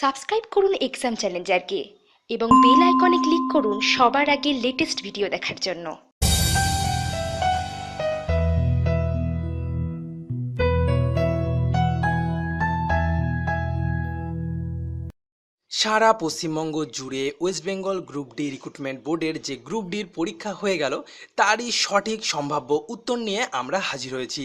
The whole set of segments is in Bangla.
সাবস্ক্রাইব করুন এক্সাম চ্যালেঞ্জারকে এবং বেল আইকনে ক্লিক করুন সবার আগে লেটেস্ট ভিডিও দেখার জন্য। সারা পশ্চিমবঙ্গ জুড়ে West Bengal group D recruitment বোর্ডের যে গ্রুপ ডির পরীক্ষা হয়ে গেল, তারই সঠিক সম্ভাব্য উত্তর নিয়ে আমরা হাজির হয়েছি।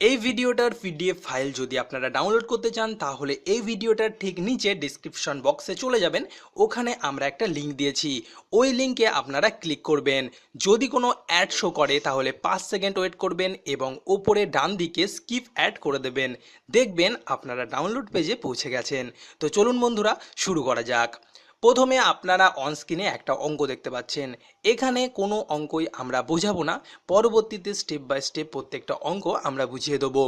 এই ভিডিওটার পিডিএফ ফাইল যদি আপনারা ডাউনলোড করতে চান, তাহলে এই ভিডিওটার ঠিক নিচে ডিসক্রিপশন বক্সে চলে যাবেন। ওখানে আমরা একটা লিঙ্ক দিয়েছি। ওই লিঙ্কে আপনারা ক্লিক করবেন। যদি কোনো অ্যাড শো করে, তাহলে পাঁচ সেকেন্ড ওয়েট করবেন এবং ওপরে ডান দিকে স্কিপ অ্যাড করে দেবেন। দেখবেন আপনারা ডাউনলোড পেজে পৌঁছে গেছেন। তো চলুন বন্ধুরা, শুরু করা যাক। প্রথমে আপনারা অনস্ক্রিনে একটা অঙ্ক দেখতে পাচ্ছেন। এখানে কোনো অঙ্কই আমরা বোঝাবো না, পরবর্তীতে স্টেপ বাই স্টেপ প্রত্যেকটা অঙ্ক আমরা বুঝিয়ে দেবো।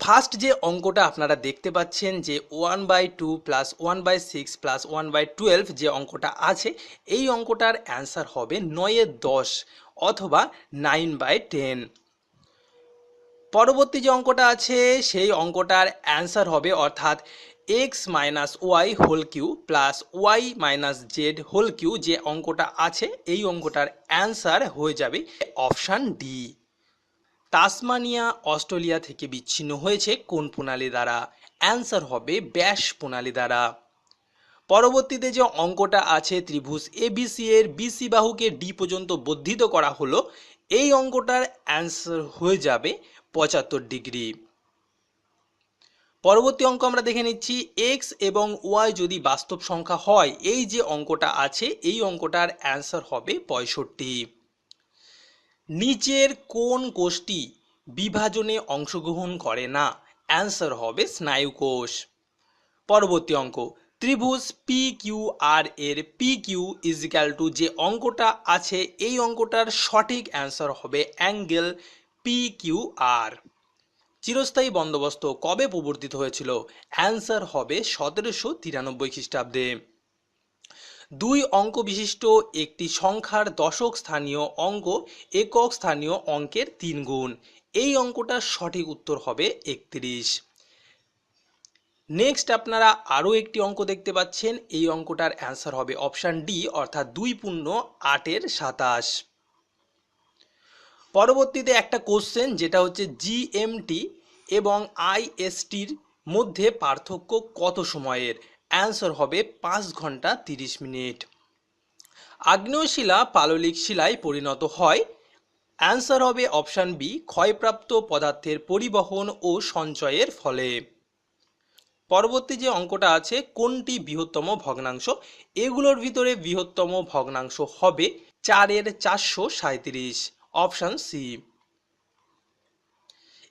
ফার্স্ট যে অঙ্কটা আপনারা দেখতে পাচ্ছেন যে one by two plus one by six plus one by twelve যে অঙ্কটা আছে, এই অঙ্কটার অ্যান্সার হবে নয়ের দশ অথবা নাইন বাই টেন পরবর্তী যে অঙ্কটা আছে, সেই অঙ্কটার অ্যান্সার হবে অর্থাৎ X minus Y whole cube plus Y minus Z whole cube যে অঙ্কটা আছে, এই অঙ্কটার অ্যান্সার হয়ে যাবে অপশান ডি তাসমানিয়া, অস্ট্রেলিয়া থেকে বিচ্ছিন্ন হয়েছে কোন প্রণালী দ্বারা? অ্যান্সার হবে ব্যাস প্রণালী দ্বারা। পরবর্তীতে যে অঙ্কটা আছে, ত্রিভুজ এবিসি এর বিসি বাহুকে ডি পর্যন্ত বর্ধিত করা হলো, এই অঙ্কটার অ্যান্সার হয়ে যাবে পঁচাত্তর ডিগ্রি পরবর্তী অঙ্ক আমরা দেখে নিচ্ছি এক্স এবং ওয়াই যদি বাস্তব সংখ্যা হয়, এই যে অঙ্কটা আছে, এই অঙ্কটার অ্যান্সার হবে পঁয়ষট্টি। নিচের কোন কোষটি বিভাজনে অংশগ্রহণ করে না? অ্যান্সার হবে স্নায়ুকোষ। পরবর্তী অঙ্ক, ত্রিভুজ পি কিউ আর এর পি কিউ ইজিক্যাল টু যে অঙ্কটা আছে, এই অঙ্কটার সঠিক অ্যান্সার হবে অ্যাঙ্গেল পি কিউ আর চিরস্থায়ী বন্দোবস্ত কবে প্রবর্তিত হয়েছিল? অ্যান্সার হবে সতেরোশো তিরানব্বই খ্রিস্টাব্দে। দুই অঙ্ক বিশিষ্ট একটি সংখ্যার দশক স্থানীয় অঙ্ক একক স্থানীয় অঙ্কের তিন গুণ। এই অঙ্কটার সঠিক উত্তর হবে একত্রিশ। নেক্সট আপনারা আরও একটি অঙ্ক দেখতে পাচ্ছেন। এই অঙ্কটার অ্যান্সার হবে অপশান ডি, অর্থাৎ দুই পূর্ণ আটের সাতাশ। পরবর্তীতে একটা কোশ্চেন যেটা হচ্ছে জিএমটি এবং আইএসটির মধ্যে পার্থক্য কত সময়ের? অ্যান্সার হবে পাঁচ ঘণ্টা তিরিশ মিনিট। আগ্নেয় শিলা পাললিক শিলায় পরিণত হয়। অ্যান্সার হবে অপশান বি ক্ষয়প্রাপ্ত পদার্থের পরিবহন ও সঞ্চয়ের ফলে। পরবর্তী যে অঙ্কটা আছে, কোনটি বৃহত্তম ভগ্নাংশ? এগুলোর ভিতরে বৃহত্তম ভগ্নাংশ হবে চারের চারশো সাঁত্রিশ অপশান সি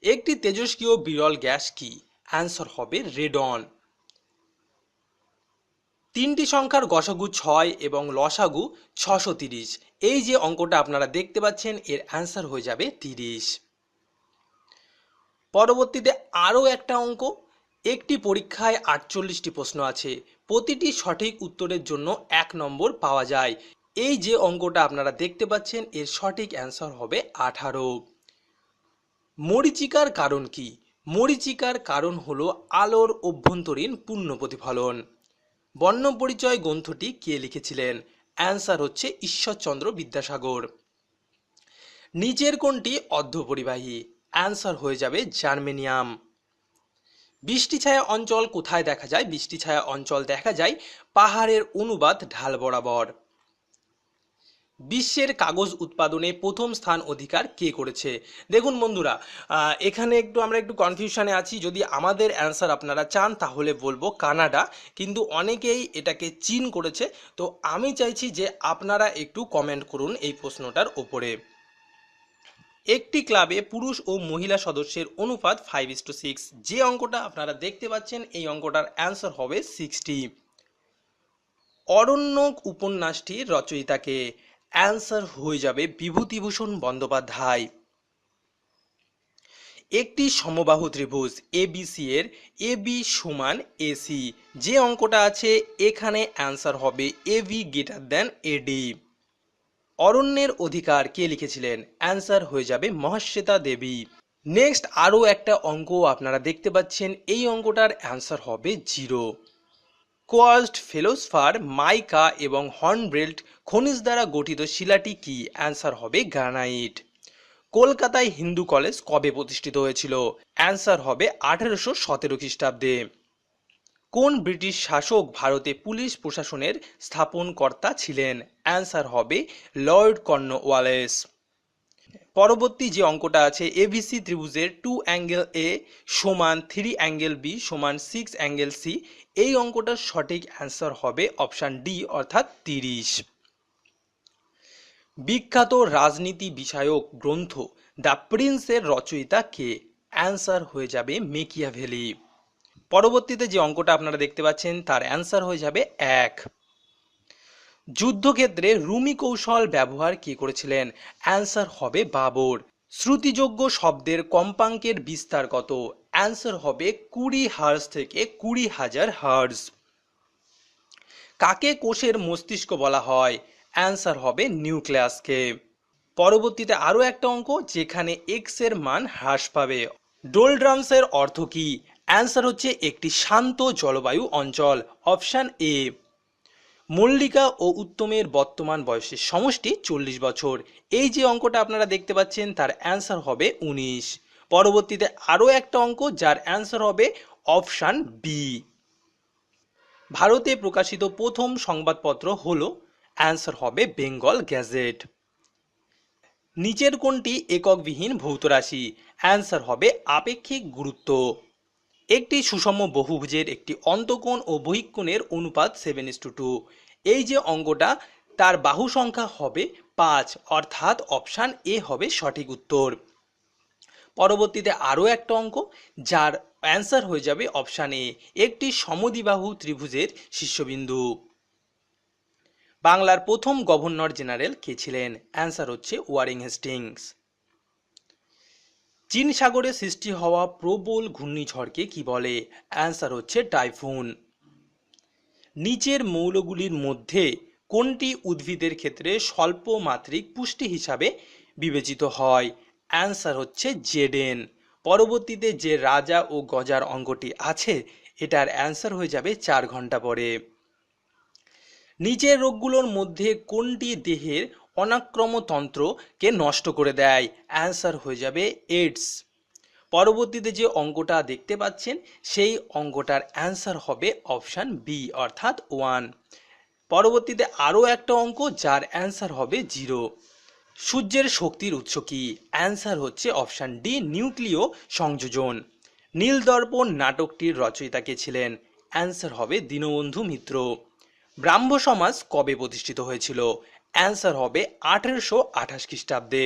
একটি তেজস্ক্রিয় বিরল গ্যাস কি? অ্যান্সার হবে রেডন তিনটি সংখ্যার গসাগু ছয় এবং লসাগু ছশো তিরিশ। এই যে অঙ্কটা আপনারা দেখতে পাচ্ছেন, এর অ্যান্সার হয়ে যাবে তিরিশ। পরবর্তীতে আরও একটা অঙ্ক। একটি পরীক্ষায় আটচল্লিশটি প্রশ্ন আছে। প্রতিটি সঠিক উত্তরের জন্য এক নম্বর পাওয়া যায়। এই যে অঙ্কটা আপনারা দেখতে পাচ্ছেন, এর সঠিক অ্যান্সার হবে আঠারো। মরিচিকার কারণ কি? মরিচিকার কারণ হলো আলোর অভ্যন্তরীণ পূর্ণ প্রতিফলন। বর্ণ পরিচয় গ্রন্থটি কে লিখেছিলেন? অ্যান্সার হচ্ছে ঈশ্বরচন্দ্র বিদ্যাসাগর। নিচের কোনটি অর্ধপরিবাহী। অ্যান্সার হয়ে যাবে জার্মেনিয়াম। বৃষ্টি ছায়া অঞ্চল কোথায় দেখা যায়? বৃষ্টি ছায়া অঞ্চল দেখা যায় পাহাড়ের অনুবাদ ঢাল বরাবর। বিশ্বের কাগজ উৎপাদনে প্রথম স্থান অধিকার কে করেছে? দেখুন বন্ধুরা এখানে একটু আমরা একটু কনফিউশনে আছি। যদি আমাদের অ্যান্সার আপনারা চান, তাহলে বলব কানাডা। কিন্তু অনেকেই এটাকে চীন করেছে। তো আমি চাইছি যে আপনারা একটু কমেন্ট করুন এই প্রশ্নটার ওপরে। একটি ক্লাবে পুরুষ ও মহিলা সদস্যের অনুপাত ফাইভ ইস টু সিক্স যে অঙ্কটা আপনারা দেখতে পাচ্ছেন, এই অঙ্কটার অ্যান্সার হবে সিক্সটি অরণ্যক উপন্যাসটির রচয়িতাকে। অ্যান্সার হয়ে যাবে বিভূতিভূষণ বন্দ্যোপাধ্যায়। একটি সমবাহু ত্রিভুজ এবিসি এর এবি সমান এসি যে অঙ্কটা আছে, এখানে অ্যান্সার হবে এবি গ্রেটার দেন এডি অরণ্যের অধিকার কে লিখেছিলেন? অ্যান্সার হয়ে যাবে মহাশ্বেতা দেবী। নেক্সট আরও একটা অঙ্ক আপনারা দেখতে পাচ্ছেন, এই অঙ্কটার অ্যান্সার হবে জিরো। কোয়াস্ট ফেলোসফার, মাইকা এবং হর্নব্রেল্ট খনিজ দ্বারা গঠিত শিলাটি কি? অ্যান্সার হবে গ্রানাইট। কলকাতায় হিন্দু কলেজ কবে প্রতিষ্ঠিত হয়েছিল? অ্যান্সার হবে আঠেরোশো সতেরো খ্রিস্টাব্দে। কোন ব্রিটিশ শাসক ভারতে পুলিশ প্রশাসনের স্থাপনকর্তা ছিলেন? অ্যান্সার হবে লর্ড ওয়ালেস পরবর্তী যে অঙ্কটা আছে এবিসি ত্রিভুজের টু অ্যাঙ্গেল এ সমান থ্রি অ্যাঙ্গেল বি সমান সিক্স অ্যাঙ্গেল সি এই অঙ্কটার সঠিক অ্যান্সার হবে অপশান ডি, অর্থাৎ তিরিশ। বিখ্যাত রাজনীতি বিষয়ক গ্রন্থ দ্য প্রিন্সের রচয়িতা কে? অ্যান্সার হয়ে যাবে মেকিয়াভেলি। পরবর্তীতে যে অঙ্কটা আপনারা দেখতে পাচ্ছেন, তার অ্যান্সার হয়ে যাবে এক। যুদ্ধক্ষেত্রে রুমি কৌশল ব্যবহার কে করেছিলেন? অ্যান্সার হবে বাবর। শ্রুতিযোগ্য শব্দের কম্পাঙ্কের বিস্তার কত? অ্যান্সার হবে কুড়ি হার্স থেকে কুড়ি হাজার হার্স কাকে কোষের মস্তিষ্ক বলা হয়? অ্যান্সার হবে নিউক্লিয়াসকে। পরবর্তীতে আরও একটা অঙ্ক, যেখানে এক্সের মান হ্রাস পাবে। ডোলড্রামসের অর্থ কি? অ্যান্সার হচ্ছে একটি শান্ত জলবায়ু অঞ্চল অপশান এ মল্লিকা ও উত্তমের বর্তমান বয়সের সমষ্টি চল্লিশ বছর। এই যে অঙ্কটা আপনারা দেখতে পাচ্ছেন, তার অ্যান্সার হবে উনিশ। পরবর্তীতে আরও একটা অঙ্ক যার অ্যান্সার হবে অপশান বি ভারতে প্রকাশিত প্রথম সংবাদপত্র হল, অ্যান্সার হবে বেঙ্গল গ্যাজেট। নিচের কোনটি এককবিহীন ভৌত রাশি? অ্যান্সার হবে আপেক্ষিক গুরুত্ব। একটি সুষম বহুভুজের একটি অন্তকোণ ও বহিকোণের অনুপাত সেভেন ইস টু টু এই যে অঙ্কটা, তার বাহু সংখ্যা হবে পাঁচ, অর্থাৎ অপশান এ হবে সঠিক উত্তর। পরবর্তীতে আরও একটা অঙ্ক, যার অ্যান্সার হয়ে যাবে অপশান এ একটি সমদ্বিবাহু ত্রিভুজের শীর্ষবিন্দু। বাংলার প্রথম গভর্নর জেনারেল কে ছিলেন? অ্যান্সার হচ্ছে ওয়ারিং হেস্টিংস চীন সাগরে সৃষ্টি হওয়া প্রবল ঘূর্ণিঝড়কে কি বলে? অ্যান্সার হচ্ছে টাইফুন নিচের মৌলগুলির মধ্যে কোনটি উদ্ভিদের ক্ষেত্রে স্বল্প মাত্রিক পুষ্টি হিসাবে বিবেচিত হয়? অ্যান্সার হচ্ছে জেডেন। পরবর্তীতে যে রাজা ও গজার অঙ্গটি আছে, এটার অ্যান্সার হয়ে যাবে চার ঘণ্টা পরে। নিচের রোগগুলোর মধ্যে কোনটি দেহের অনাক্রমতন্ত্রকে নষ্ট করে দেয়? অ্যান্সার হয়ে যাবে এইডস পরবর্তীতে যে অঙ্কটা দেখতে পাচ্ছেন, সেই অঙ্কটার অ্যান্সার হবে অপশান বি অর্থাৎ ওয়ান পরবর্তীতে আরও একটা অঙ্ক, যার অ্যান্সার হবে জিরো সূর্যের শক্তির উৎস কি? অ্যান্সার হচ্ছে অপশান ডি নিউক্লিয় সংযোজন। নীলদর্পণ নাটকটির রচয়িতা কে ছিলেন? অ্যান্সার হবে দীনবন্ধু মিত্র। ব্রাহ্ম সমাজ কবে প্রতিষ্ঠিত হয়েছিল? অ্যান্সার হবে আঠেরোশো আঠাশ খ্রিস্টাব্দে।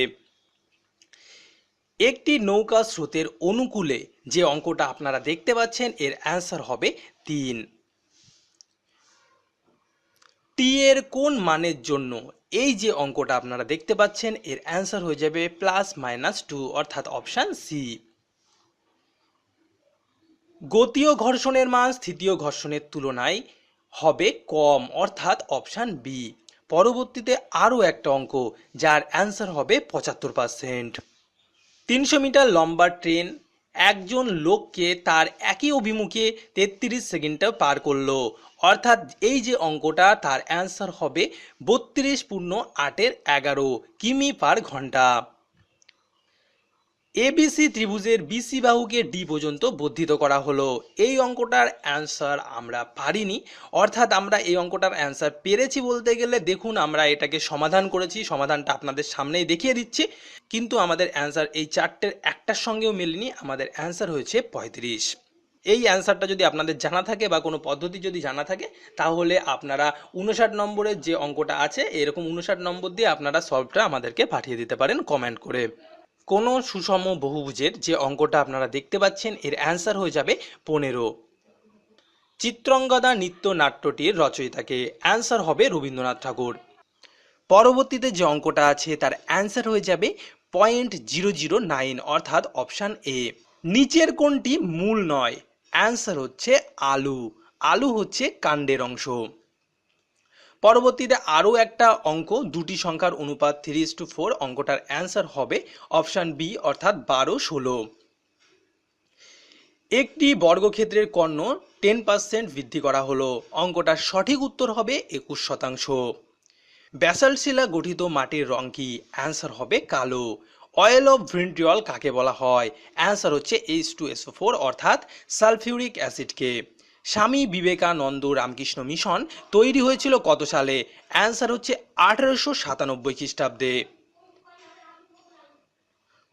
একটি নৌকা স্রোতের অনুকূলে যে অঙ্কটা আপনারা দেখতে পাচ্ছেন, এর অ্যান্সার হবে তিন। টি এর কোন মানের জন্য এই যে অঙ্কটা আপনারা দেখতে পাচ্ছেন, এর অ্যান্সার হয়ে যাবে প্লাস মাইনাস টু, অর্থাৎ অপশান সি। গতীয় ঘর্ষণের মান স্থিতীয় ঘর্ষণের তুলনায় হবে কম, অর্থাৎ অপশান বি পরবর্তীতে আরও একটা অঙ্ক, যার অ্যান্সার হবে পঁচাত্তর পার্সেন্ট। তিনশো মিটার লম্বা ট্রেন একজন লোককে তার একই অভিমুখে তেত্রিশ সেকেন্ডটা পার করল। অর্থাৎ এই যে অঙ্কটা, তার অ্যান্সার হবে বত্রিশ পূর্ণ আটের এগারো কিমি পার ঘণ্টা। এবিসি ত্রিভুজের বিসি বাহুকে ডি পর্যন্ত বর্ধিত করা হলো। এই অঙ্কটার অ্যান্সার আমরা পারিনি। অর্থাৎ আমরা এই অঙ্কটার অ্যান্সার পেরেছি বলতে গেলে, দেখুন আমরা এটাকে সমাধান করেছি, সমাধানটা আপনাদের সামনেই দেখিয়ে দিচ্ছি। কিন্তু আমাদের অ্যান্সার এই চারটের একটার সঙ্গেও মেলেনি, আমাদের অ্যান্সার হয়েছে পঁয়ত্রিশ। এই অ্যান্সারটা যদি আপনাদের জানা থাকে বা কোনো পদ্ধতি যদি জানা থাকে, তাহলে আপনারা উনষাট নম্বরের যে অঙ্কটা আছে, এরকম উনষাট নম্বর দিয়ে আপনারা সলভটা আমাদেরকে পাঠিয়ে দিতে পারেন কমেন্ট করে। কোনো সুষম বহুভুজের যে অঙ্কটা আপনারা দেখতে পাচ্ছেন, এর অ্যান্সার হয়ে যাবে পনেরো। চিত্রঙ্গদা নৃত্য নাট্যটির রচয়িতাকে অ্যান্সার হবে রবীন্দ্রনাথ ঠাকুর। পরবর্তীতে যে অঙ্কটা আছে, তার অ্যান্সার হয়ে যাবে পয়েন্ট জিরো জিরো নাইন অর্থাৎ অপশান এ নিচের কোনটি মূল নয়? অ্যান্সার হচ্ছে আলু। আলু হচ্ছে কাণ্ডের অংশ। পরবর্তীতে আরও একটা অঙ্ক, দুটি সংখ্যার অনুপাত থ্রি টু ফোর অঙ্কটার অ্যান্সার হবে অপশান বি অর্থাৎ বারো ষোলো। একটি বর্গক্ষেত্রের কর্ণ টেন পার্সেন্ট বৃদ্ধি করা হলো, অঙ্কটার সঠিক উত্তর হবে একুশ শতাংশ। ব্যাসাল্ট শিলা গঠিত মাটির রং কি? অ্যান্সার হবে কালো। অয়েল অফ ভিন্ট্রিয়ল কাকে বলা হয়? অ্যান্সার হচ্ছে এইচ টু এসও ফোর অর্থাৎ সালফিউরিক অ্যাসিডকে স্বামী বিবেকানন্দ রামকৃষ্ণ মিশন তৈরি হয়েছিল কত সালে? অ্যান্সার হচ্ছে আঠারোশো সাতানব্বই খ্রিস্টাব্দে।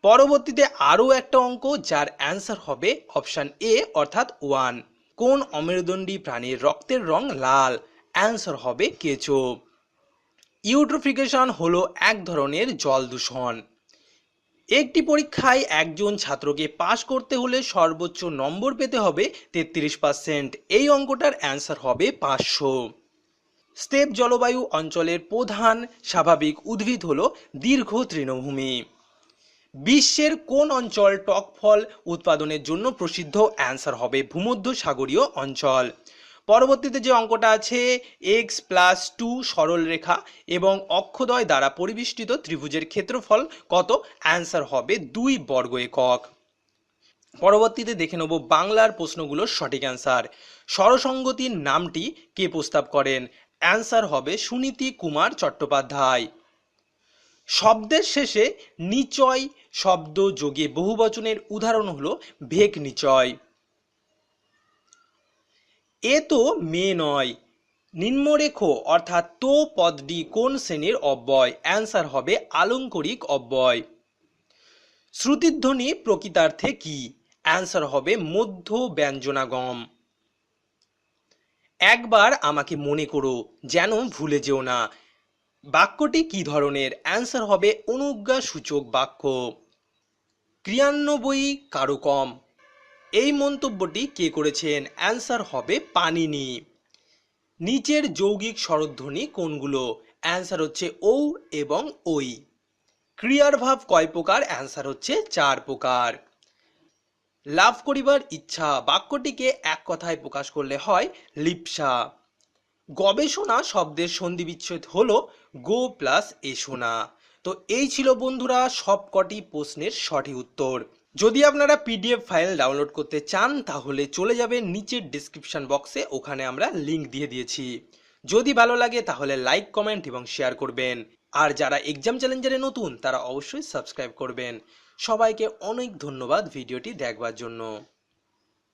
পরবর্তীতে আরও একটা অঙ্ক যার অ্যান্সার হবে অপশান এ অর্থাৎ ওয়ান কোন অমেরুদণ্ডী প্রাণীর রক্তের রং লাল? অ্যান্সার হবে কেঁচো। ইউট্রোফিকেশন হলো এক ধরনের জল দূষণ। একটি পরীক্ষায় একজন ছাত্রকে পাশ করতে হলে সর্বোচ্চ নম্বর পেতে হবে তেত্রিশ পার্সেন্ট। এই অঙ্কটার অ্যান্সার হবে পাঁচশো। স্টেপ জলবায়ু অঞ্চলের প্রধান স্বাভাবিক উদ্ভিদ হল দীর্ঘ তৃণভূমি। বিশ্বের কোন অঞ্চল টক ফল উৎপাদনের জন্য প্রসিদ্ধ? অ্যান্সার হবে ভূমধ্য সাগরীয় অঞ্চল। পরবর্তীতে যে অঙ্কটা আছে এক্স প্লাস টু সরল রেখা এবং অক্ষদয় দ্বারা পরিবেষ্টিত ত্রিভুজের ক্ষেত্রফল কত? অ্যান্সার হবে দুই বর্গ একক। পরবর্তীতে দেখে নেব বাংলার প্রশ্নগুলোর সঠিক অ্যান্সার সরসঙ্গতির নামটি কে প্রস্তাব করেন? অ্যান্সার হবে সুনীতি কুমার চট্টোপাধ্যায়। শব্দের শেষে নিচয় শব্দ যোগে বহুবচনের উদাহরণ হলো ভেক নিচয়। এ তো মেয়ে নয়। নিম্নরেখ, অর্থাৎ তো পদটি কোন শ্রেণির অব্যয়? অ্যান্সার হবে আলঙ্করিক অব্যয়। শ্রুতিধ্বনি প্রকৃতার্থে কি? অ্যান্সার হবে মধ্য ব্যঞ্জনাগম। একবার আমাকে মনে করো, যেন ভুলে যেও না। বাক্যটি কি ধরনের? অ্যান্সার হবে অনুজ্ঞা সূচক বাক্য। ক্রিয়ান্নবয়ী কারকম। এই মন্তব্যটি কে করেছেন? অ্যান্সার হবে পানিনি। নিচের যৌগিক স্বরধ্বনি কোনগুলো? অ্যান্সার হচ্ছে ও এবং ওই ক্রিয়ার ভাব কয় প্রকার? অ্যান্সার হচ্ছে চার প্রকার। লাভ করিবার ইচ্ছা। বাক্যটিকে এক কথায় প্রকাশ করলে হয় লিপসা। গবেষণা শব্দের সন্ধি বিচ্ছেদ হলো গো প্লাস এসোনা তো এই ছিল বন্ধুরা সবকটি প্রশ্নের সঠিক উত্তর। যদি আপনারা পিডিএফ ফাইল ডাউনলোড করতে চান, তাহলে চলে যাবেন নিচের ডিসক্রিপশন বক্সে ওখানে আমরা লিঙ্ক দিয়ে দিয়েছি। যদি ভালো লাগে, তাহলে লাইক কমেন্ট এবং শেয়ার করবেন। আর যারা এক্সাম চ্যালেঞ্জারে নতুন, তারা অবশ্যই সাবস্ক্রাইব করবেন। সবাইকে অনেক ধন্যবাদ ভিডিওটি দেখবার জন্য।